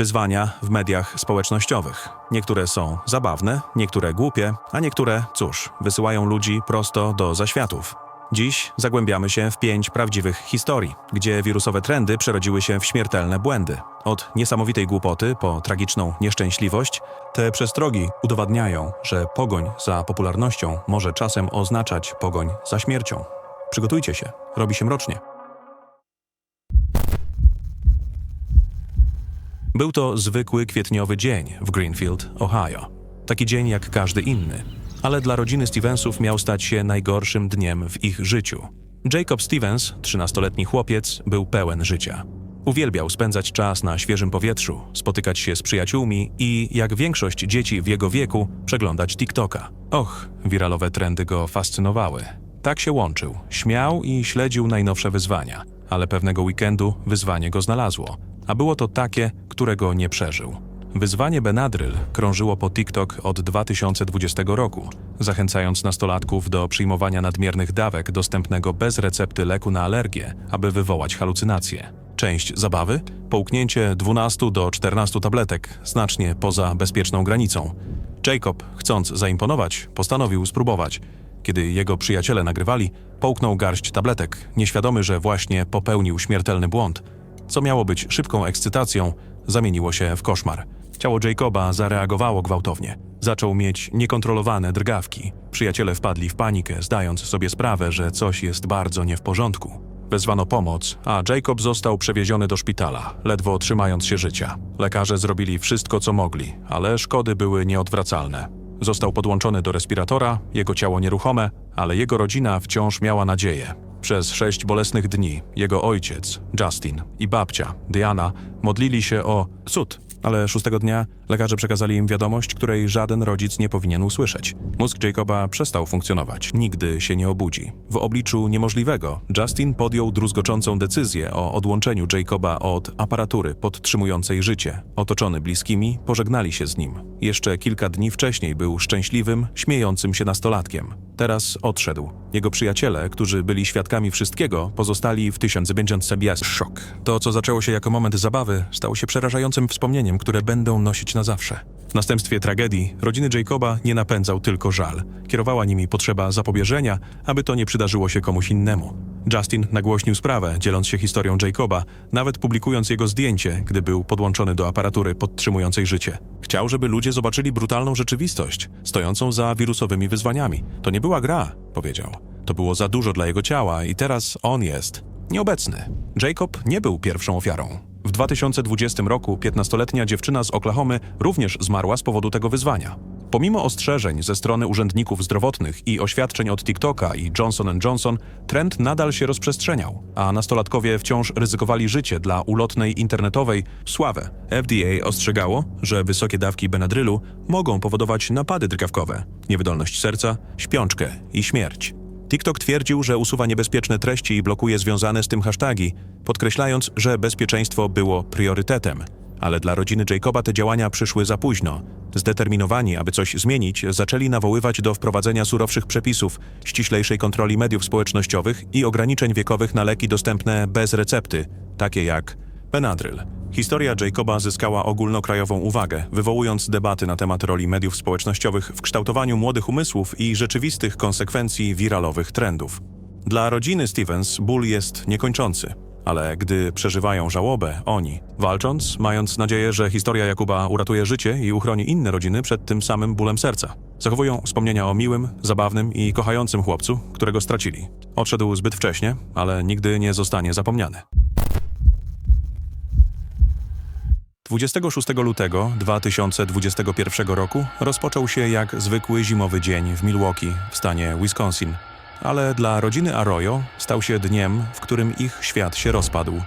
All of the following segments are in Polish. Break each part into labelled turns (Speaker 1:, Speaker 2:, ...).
Speaker 1: Wyzwania w mediach społecznościowych. Niektóre są zabawne, niektóre głupie, a niektóre, cóż, wysyłają ludzi prosto do zaświatów. Dziś zagłębiamy się w pięć prawdziwych historii, gdzie wirusowe trendy przerodziły się w śmiertelne błędy. Od niesamowitej głupoty po tragiczną nieszczęśliwość, te przestrogi udowadniają, że pogoń za popularnością może czasem oznaczać pogoń za śmiercią. Przygotujcie się, robi się mrocznie. Był to zwykły kwietniowy dzień w Greenfield, Ohio. Taki dzień jak każdy inny, ale dla rodziny Stevensów miał stać się najgorszym dniem w ich życiu. Jacob Stevens, 13-letni chłopiec, był pełen życia. Uwielbiał spędzać czas na świeżym powietrzu, spotykać się z przyjaciółmi i, jak większość dzieci w jego wieku, przeglądać TikToka. Och, wiralowe trendy go fascynowały. Tak się łączył, śmiał i śledził najnowsze wyzwania, ale pewnego weekendu wyzwanie go znalazło, a było to takie, którego nie przeżył. Wyzwanie Benadryl krążyło po TikTok od 2020 roku, zachęcając nastolatków do przyjmowania nadmiernych dawek dostępnego bez recepty leku na alergię, aby wywołać halucynacje. Część zabawy? Połknięcie 12 do 14 tabletek, znacznie poza bezpieczną granicą. Jacob, chcąc zaimponować, postanowił spróbować. Kiedy jego przyjaciele nagrywali, połknął garść tabletek, nieświadomy, że właśnie popełnił śmiertelny błąd. Co miało być szybką ekscytacją, zamieniło się w koszmar. Ciało Jacoba zareagowało gwałtownie. Zaczął mieć niekontrolowane drgawki. Przyjaciele wpadli w panikę, zdając sobie sprawę, że coś jest bardzo nie w porządku. Wezwano pomoc, a Jacob został przewieziony do szpitala, ledwo trzymając się życia. Lekarze zrobili wszystko, co mogli, ale szkody były nieodwracalne. Został podłączony do respiratora, jego ciało nieruchome, ale jego rodzina wciąż miała nadzieję. Przez sześć bolesnych dni jego ojciec, Justin, i babcia, Diana, modlili się o cud, ale szóstego dnia lekarze przekazali im wiadomość, której żaden rodzic nie powinien usłyszeć. Mózg Jacoba przestał funkcjonować, nigdy się nie obudzi. W obliczu niemożliwego Justin podjął druzgoczącą decyzję o odłączeniu Jacoba od aparatury podtrzymującej życie. Otoczony bliskimi, pożegnali się z nim. Jeszcze kilka dni wcześniej był szczęśliwym, śmiejącym się nastolatkiem. Teraz odszedł. Jego przyjaciele, którzy byli świadkami wszystkiego, pozostali w tysiąc będąc sobie szok. To, co zaczęło się jako moment zabawy, stało się przerażającym wspomnieniem, które będą nosić na zawsze. W następstwie tragedii rodziny Jacoba nie napędzał tylko żal. Kierowała nimi potrzeba zapobieżenia, aby to nie przydarzyło się komuś innemu. Justin nagłośnił sprawę, dzieląc się historią Jacoba, nawet publikując jego zdjęcie, gdy był podłączony do aparatury podtrzymującej życie. Chciał, żeby ludzie zobaczyli brutalną rzeczywistość, stojącą za wirusowymi wyzwaniami. To nie była gra, powiedział. To było za dużo dla jego ciała i teraz on jest nieobecny. Jacob nie był pierwszą ofiarą. W 2020 roku 15-letnia dziewczyna z Oklahomy również zmarła z powodu tego wyzwania. Pomimo ostrzeżeń ze strony urzędników zdrowotnych i oświadczeń od TikToka i Johnson Johnson, trend nadal się rozprzestrzeniał, a nastolatkowie wciąż ryzykowali życie dla ulotnej internetowej sławę. FDA ostrzegało, że wysokie dawki Benadrylu mogą powodować napady drgawkowe, niewydolność serca, śpiączkę i śmierć. TikTok twierdził, że usuwa niebezpieczne treści i blokuje związane z tym hasztagi, podkreślając, że bezpieczeństwo było priorytetem. Ale dla rodziny Jacoba te działania przyszły za późno. Zdeterminowani, aby coś zmienić, zaczęli nawoływać do wprowadzenia surowszych przepisów, ściślejszej kontroli mediów społecznościowych i ograniczeń wiekowych na leki dostępne bez recepty, takie jak Benadryl. Historia Jacoba zyskała ogólnokrajową uwagę, wywołując debaty na temat roli mediów społecznościowych w kształtowaniu młodych umysłów i rzeczywistych konsekwencji wiralowych trendów. Dla rodziny Stevens ból jest niekończący, ale gdy przeżywają żałobę, oni, walcząc, mając nadzieję, że historia Jakuba uratuje życie i uchroni inne rodziny przed tym samym bólem serca, zachowują wspomnienia o miłym, zabawnym i kochającym chłopcu, którego stracili. Odszedł zbyt wcześnie, ale nigdy nie zostanie zapomniany. 26 lutego 2021 roku rozpoczął się jak zwykły zimowy dzień w Milwaukee w stanie Wisconsin, ale dla rodziny Arroyo stał się dniem, w którym ich świat się rozpadł.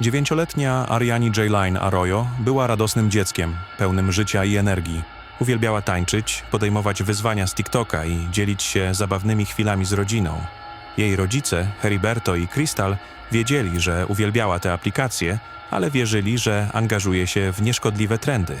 Speaker 1: Dziewięcioletnia Ariani J. Arroyo była radosnym dzieckiem, pełnym życia i energii. Uwielbiała tańczyć, podejmować wyzwania z TikToka i dzielić się zabawnymi chwilami z rodziną. Jej rodzice, Heriberto i Crystal, wiedzieli, że uwielbiała te aplikacje, ale wierzyli, że angażuje się w nieszkodliwe trendy.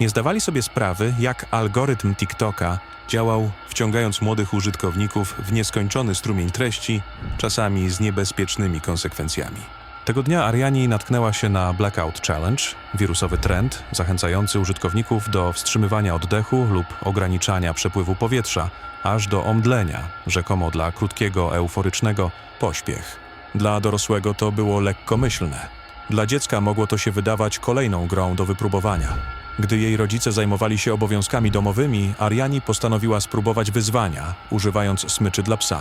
Speaker 1: Nie zdawali sobie sprawy, jak algorytm TikToka działał, wciągając młodych użytkowników w nieskończony strumień treści, czasami z niebezpiecznymi konsekwencjami. Tego dnia Ariani natknęła się na Blackout Challenge, wirusowy trend zachęcający użytkowników do wstrzymywania oddechu lub ograniczania przepływu powietrza, aż do omdlenia, rzekomo dla krótkiego, euforycznego pośpiech. Dla dorosłego to było lekkomyślne. Dla dziecka mogło to się wydawać kolejną grą do wypróbowania. Gdy jej rodzice zajmowali się obowiązkami domowymi, Ariani postanowiła spróbować wyzwania, używając smyczy dla psa.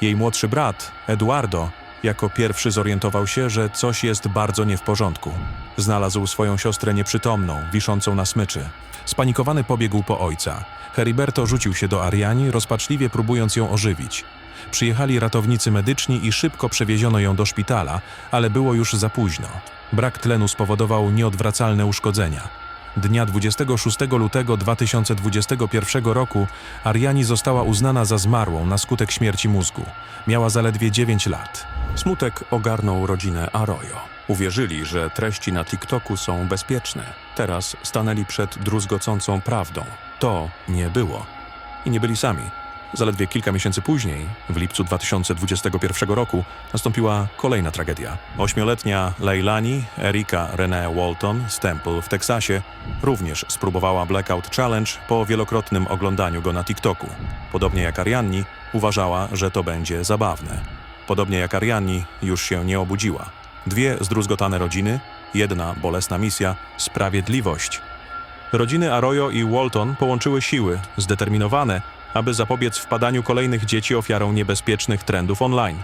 Speaker 1: Jej młodszy brat, Eduardo, jako pierwszy zorientował się, że coś jest bardzo nie w porządku. Znalazł swoją siostrę nieprzytomną, wiszącą na smyczy. Spanikowany pobiegł po ojca. Heriberto rzucił się do Ariani, rozpaczliwie próbując ją ożywić. Przyjechali ratownicy medyczni i szybko przewieziono ją do szpitala, ale było już za późno. Brak tlenu spowodował nieodwracalne uszkodzenia. Dnia 26 lutego 2021 roku Ariani została uznana za zmarłą na skutek śmierci mózgu. Miała zaledwie 9 lat. Smutek ogarnął rodzinę Arroyo. Uwierzyli, że treści na TikToku są bezpieczne. Teraz stanęli przed druzgocącą prawdą. To nie było. I nie byli sami. Zaledwie kilka miesięcy później, w lipcu 2021 roku, nastąpiła kolejna tragedia. Ośmioletnia Leilani Erika Renee Walton z Temple w Teksasie również spróbowała Blackout Challenge po wielokrotnym oglądaniu go na TikToku. Podobnie jak Arianni, uważała, że to będzie zabawne. Podobnie jak Arianni, już się nie obudziła. Dwie zdruzgotane rodziny, jedna bolesna misja sprawiedliwość. Rodziny Arroyo i Walton połączyły siły, zdeterminowane, aby zapobiec wpadaniu kolejnych dzieci ofiarą niebezpiecznych trendów online.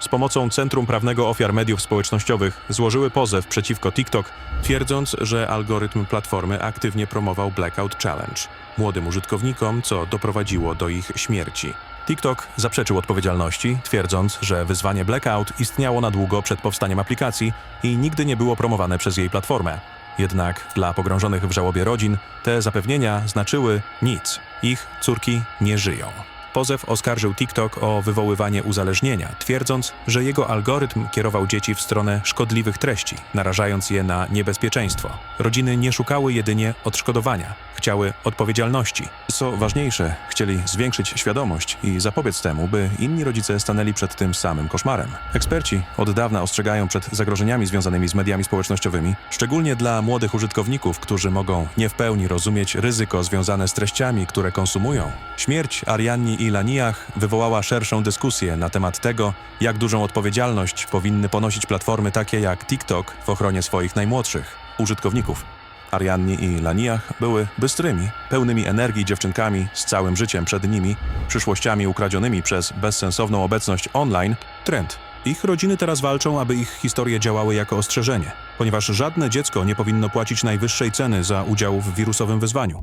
Speaker 1: Z pomocą Centrum Prawnego Ofiar Mediów Społecznościowych złożyły pozew przeciwko TikTok, twierdząc, że algorytm platformy aktywnie promował Blackout Challenge młodym użytkownikom, co doprowadziło do ich śmierci. TikTok zaprzeczył odpowiedzialności, twierdząc, że wyzwanie Blackout istniało na długo przed powstaniem aplikacji i nigdy nie było promowane przez jej platformę. Jednak dla pogrążonych w żałobie rodzin te zapewnienia znaczyły nic. Ich córki nie żyją. Pozew oskarżył TikTok o wywoływanie uzależnienia, twierdząc, że jego algorytm kierował dzieci w stronę szkodliwych treści, narażając je na niebezpieczeństwo. Rodziny nie szukały jedynie odszkodowania, chciały odpowiedzialności. Co ważniejsze, chcieli zwiększyć świadomość i zapobiec temu, by inni rodzice stanęli przed tym samym koszmarem. Eksperci od dawna ostrzegają przed zagrożeniami związanymi z mediami społecznościowymi, szczególnie dla młodych użytkowników, którzy mogą nie w pełni rozumieć ryzyko związane z treściami, które konsumują. Śmierć Arianni i Laniach wywołała szerszą dyskusję na temat tego, jak dużą odpowiedzialność powinny ponosić platformy takie jak TikTok w ochronie swoich najmłodszych użytkowników. Arianni i Laniach były bystrymi, pełnymi energii dziewczynkami z całym życiem przed nimi, przyszłościami ukradzionymi przez bezsensowną obecność online, trend. Ich rodziny teraz walczą, aby ich historie działały jako ostrzeżenie, ponieważ żadne dziecko nie powinno płacić najwyższej ceny za udział w wirusowym wyzwaniu.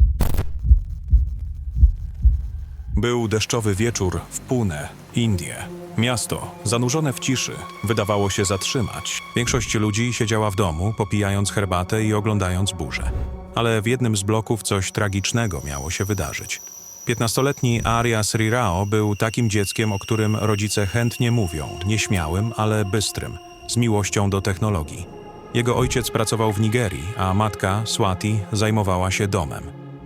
Speaker 1: Był deszczowy wieczór w Pune, Indie. Miasto, zanurzone w ciszy, wydawało się zatrzymać. Większość ludzi siedziała w domu, popijając herbatę i oglądając burzę. Ale w jednym z bloków coś tragicznego miało się wydarzyć. 15-letni Arya Srirao był takim dzieckiem, o którym rodzice chętnie mówią, nieśmiałym, ale bystrym, z miłością do technologii. Jego ojciec pracował w Nigerii, a matka, Swati, zajmowała się domem.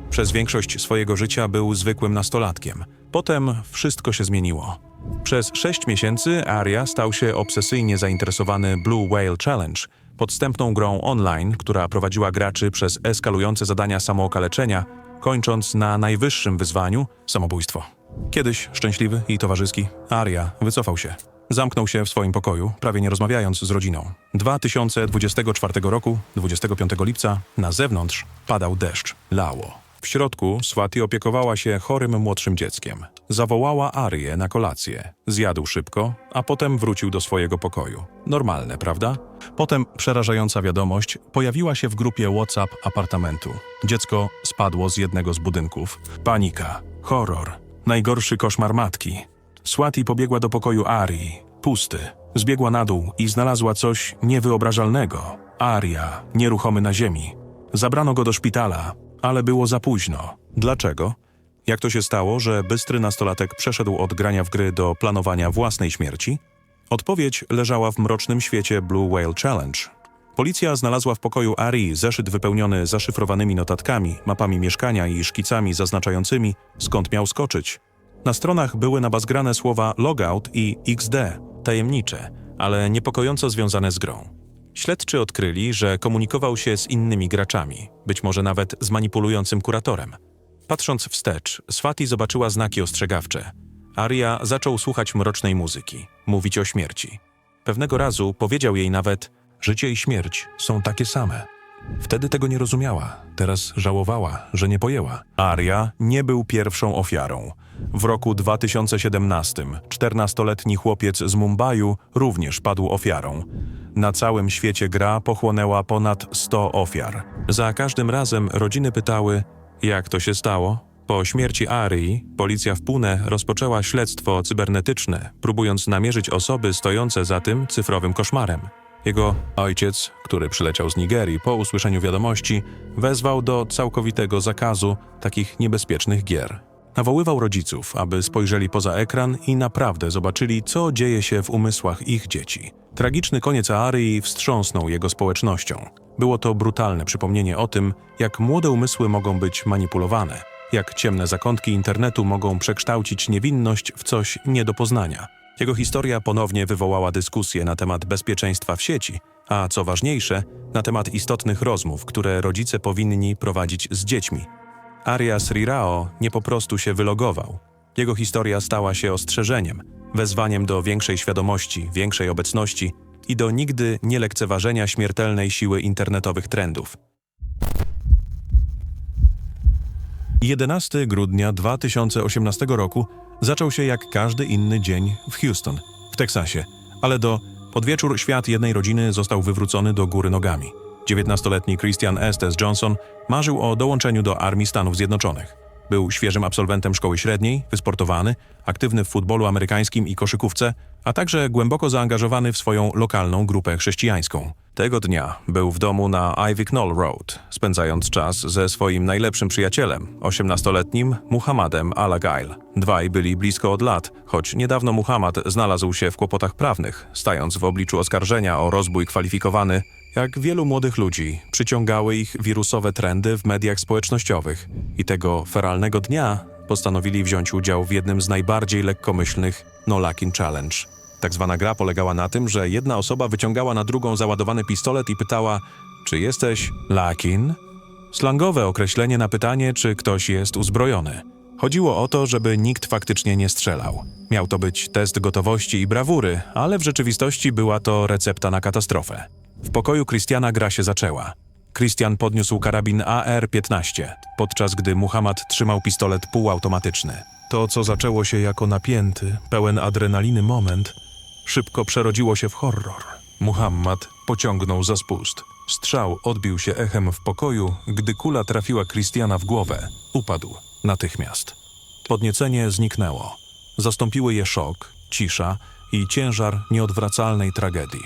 Speaker 1: Przez większość swojego życia był zwykłym nastolatkiem. Potem wszystko się zmieniło. Przez sześć miesięcy Aria stał się obsesyjnie zainteresowany Blue Whale Challenge, podstępną grą online, która prowadziła graczy przez eskalujące zadania samookaleczenia, kończąc na najwyższym wyzwaniu samobójstwo. Kiedyś szczęśliwy i towarzyski, Aria wycofał się. Zamknął się w swoim pokoju, prawie nie rozmawiając z rodziną. 2024 roku, 25 lipca, na zewnątrz padał deszcz, lało. W środku Swati opiekowała się chorym młodszym dzieckiem. Zawołała Arię na kolację. Zjadł szybko, a potem wrócił do swojego pokoju. Normalne, prawda? Potem przerażająca wiadomość pojawiła się w grupie WhatsApp apartamentu. Dziecko spadło z jednego z budynków. Panika, horror, najgorszy koszmar matki. Swati pobiegła do pokoju Arii. Pusty. Zbiegła na dół i znalazła coś niewyobrażalnego. Aria, nieruchomy na ziemi. Zabrano go do szpitala, ale było za późno. Dlaczego? Jak to się stało, że bystry nastolatek przeszedł od grania w gry do planowania własnej śmierci? Odpowiedź leżała w mrocznym świecie Blue Whale Challenge. Policja znalazła w pokoju Ari zeszyt wypełniony zaszyfrowanymi notatkami, mapami mieszkania i szkicami zaznaczającymi, skąd miał skoczyć. Na stronach były nabazgrane słowa logout i XD, tajemnicze, ale niepokojąco związane z grą. Śledczy odkryli, że komunikował się z innymi graczami, być może nawet z manipulującym kuratorem. Patrząc wstecz, Swati zobaczyła znaki ostrzegawcze. Aria zaczął słuchać mrocznej muzyki, mówić o śmierci. Pewnego razu powiedział jej nawet: Życie i śmierć są takie same. Wtedy tego nie rozumiała, teraz żałowała, że nie pojęła. Aria nie był pierwszą ofiarą. W roku 2017 14-letni chłopiec z Mumbaiu również padł ofiarą. Na całym świecie gra pochłonęła ponad 100 ofiar. Za każdym razem rodziny pytały, jak to się stało? Po śmierci Arii, policja w Pune rozpoczęła śledztwo cybernetyczne, próbując namierzyć osoby stojące za tym cyfrowym koszmarem. Jego ojciec, który przyleciał z Nigerii po usłyszeniu wiadomości, wezwał do całkowitego zakazu takich niebezpiecznych gier. Nawoływał rodziców, aby spojrzeli poza ekran i naprawdę zobaczyli, co dzieje się w umysłach ich dzieci. Tragiczny koniec Arii wstrząsnął jego społecznością. Było to brutalne przypomnienie o tym, jak młode umysły mogą być manipulowane, jak ciemne zakątki internetu mogą przekształcić niewinność w coś nie do poznania. Jego historia ponownie wywołała dyskusję na temat bezpieczeństwa w sieci, a co ważniejsze, na temat istotnych rozmów, które rodzice powinni prowadzić z dziećmi. Arias Rirao nie po prostu się wylogował. Jego historia stała się ostrzeżeniem, wezwaniem do większej świadomości, większej obecności i do nigdy nie lekceważenia śmiertelnej siły internetowych trendów. 11 grudnia 2018 roku zaczął się jak każdy inny dzień w Houston, w Teksasie, ale do podwieczór świat jednej rodziny został wywrócony do góry nogami. 19-letni Christian Estes Johnson marzył o dołączeniu do Armii Stanów Zjednoczonych. Był świeżym absolwentem szkoły średniej, wysportowany, aktywny w futbolu amerykańskim i koszykówce, a także głęboko zaangażowany w swoją lokalną grupę chrześcijańską. Tego dnia był w domu na Ivy Knoll Road, spędzając czas ze swoim najlepszym przyjacielem, 18-letnim Muhammadem Alagail. Dwaj byli blisko od lat, choć niedawno Muhammad znalazł się w kłopotach prawnych, stając w obliczu oskarżenia o rozbój kwalifikowany. Jak wielu młodych ludzi, przyciągały ich wirusowe trendy w mediach społecznościowych i tego feralnego dnia postanowili wziąć udział w jednym z najbardziej lekkomyślnych No Lacking Challenge. Tak zwana gra polegała na tym, że jedna osoba wyciągała na drugą załadowany pistolet i pytała, czy jesteś lakin? Slangowe określenie na pytanie, czy ktoś jest uzbrojony. Chodziło o to, żeby nikt faktycznie nie strzelał. Miał to być test gotowości i brawury, ale w rzeczywistości była to recepta na katastrofę. W pokoju Christiana gra się zaczęła. Christian podniósł karabin AR-15, podczas gdy Muhammad trzymał pistolet półautomatyczny. To, co zaczęło się jako napięty, pełen adrenaliny moment, szybko przerodziło się w horror. Muhammad pociągnął za spust. Strzał odbił się echem w pokoju, gdy kula trafiła Christiana w głowę. Upadł natychmiast. Podniecenie zniknęło. Zastąpiły je szok, cisza i ciężar nieodwracalnej tragedii.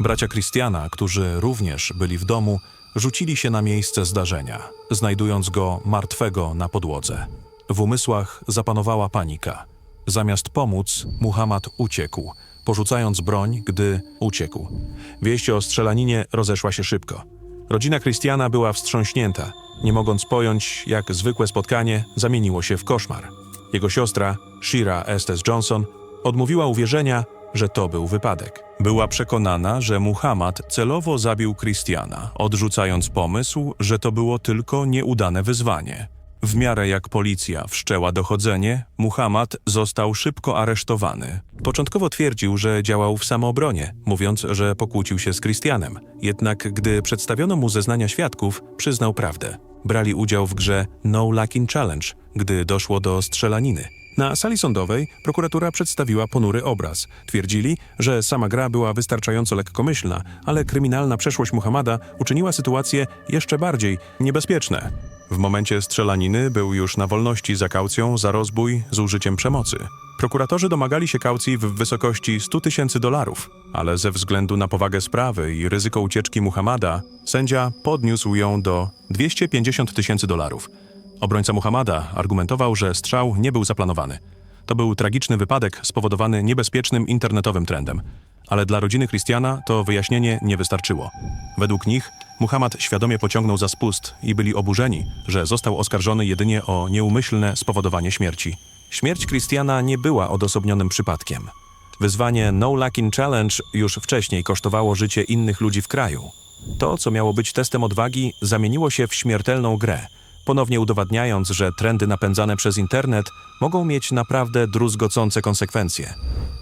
Speaker 1: Bracia Christiana, którzy również byli w domu, rzucili się na miejsce zdarzenia, znajdując go martwego na podłodze. W umysłach zapanowała panika. Zamiast pomóc, Muhammad uciekł, porzucając broń, gdy uciekł. Wieść o strzelaninie rozeszła się szybko. Rodzina Christiana była wstrząśnięta, nie mogąc pojąć, jak zwykłe spotkanie zamieniło się w koszmar. Jego siostra, Shira Estes Johnson, odmówiła uwierzenia, że to był wypadek. Była przekonana, że Muhammad celowo zabił Christiana, odrzucając pomysł, że to było tylko nieudane wyzwanie. W miarę jak policja wszczęła dochodzenie, Muhammad został szybko aresztowany. Początkowo twierdził, że działał w samoobronie, mówiąc, że pokłócił się z Christianem. Jednak gdy przedstawiono mu zeznania świadków, przyznał prawdę. Brali udział w grze No Lacking Challenge, gdy doszło do strzelaniny. Na sali sądowej prokuratura przedstawiła ponury obraz. Twierdzili, że sama gra była wystarczająco lekkomyślna, ale kryminalna przeszłość Muhammada uczyniła sytuację jeszcze bardziej niebezpieczne. W momencie strzelaniny był już na wolności za kaucją za rozbój z użyciem przemocy. Prokuratorzy domagali się kaucji w wysokości 100 tysięcy dolarów, ale ze względu na powagę sprawy i ryzyko ucieczki Muhammada, sędzia podniósł ją do 250 tysięcy dolarów. Obrońca Muhammada argumentował, że strzał nie był zaplanowany. To był tragiczny wypadek spowodowany niebezpiecznym internetowym trendem. Ale dla rodziny Christiana to wyjaśnienie nie wystarczyło. Według nich Muhammad świadomie pociągnął za spust i byli oburzeni, że został oskarżony jedynie o nieumyślne spowodowanie śmierci. Śmierć Christiana nie była odosobnionym przypadkiem. Wyzwanie No Lacking Challenge już wcześniej kosztowało życie innych ludzi w kraju. To, co miało być testem odwagi, zamieniło się w śmiertelną grę, ponownie udowadniając, że trendy napędzane przez internet mogą mieć naprawdę druzgocące konsekwencje.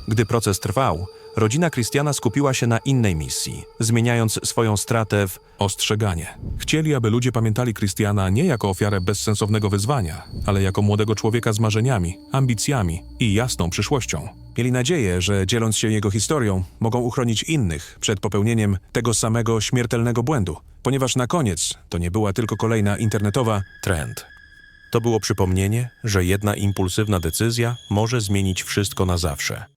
Speaker 1: Gdy proces trwał, rodzina Christiana skupiła się na innej misji, zmieniając swoją stratę w
Speaker 2: Ostrzeganie. Chcieli, aby ludzie pamiętali Christiana nie jako ofiarę bezsensownego wyzwania, ale jako młodego człowieka z marzeniami, ambicjami i jasną przyszłością. Mieli nadzieję, że dzieląc się jego historią, mogą uchronić innych przed popełnieniem tego samego śmiertelnego błędu, ponieważ na koniec to nie była tylko kolejna internetowa
Speaker 1: trend. To było przypomnienie, że jedna impulsywna decyzja może zmienić wszystko na zawsze.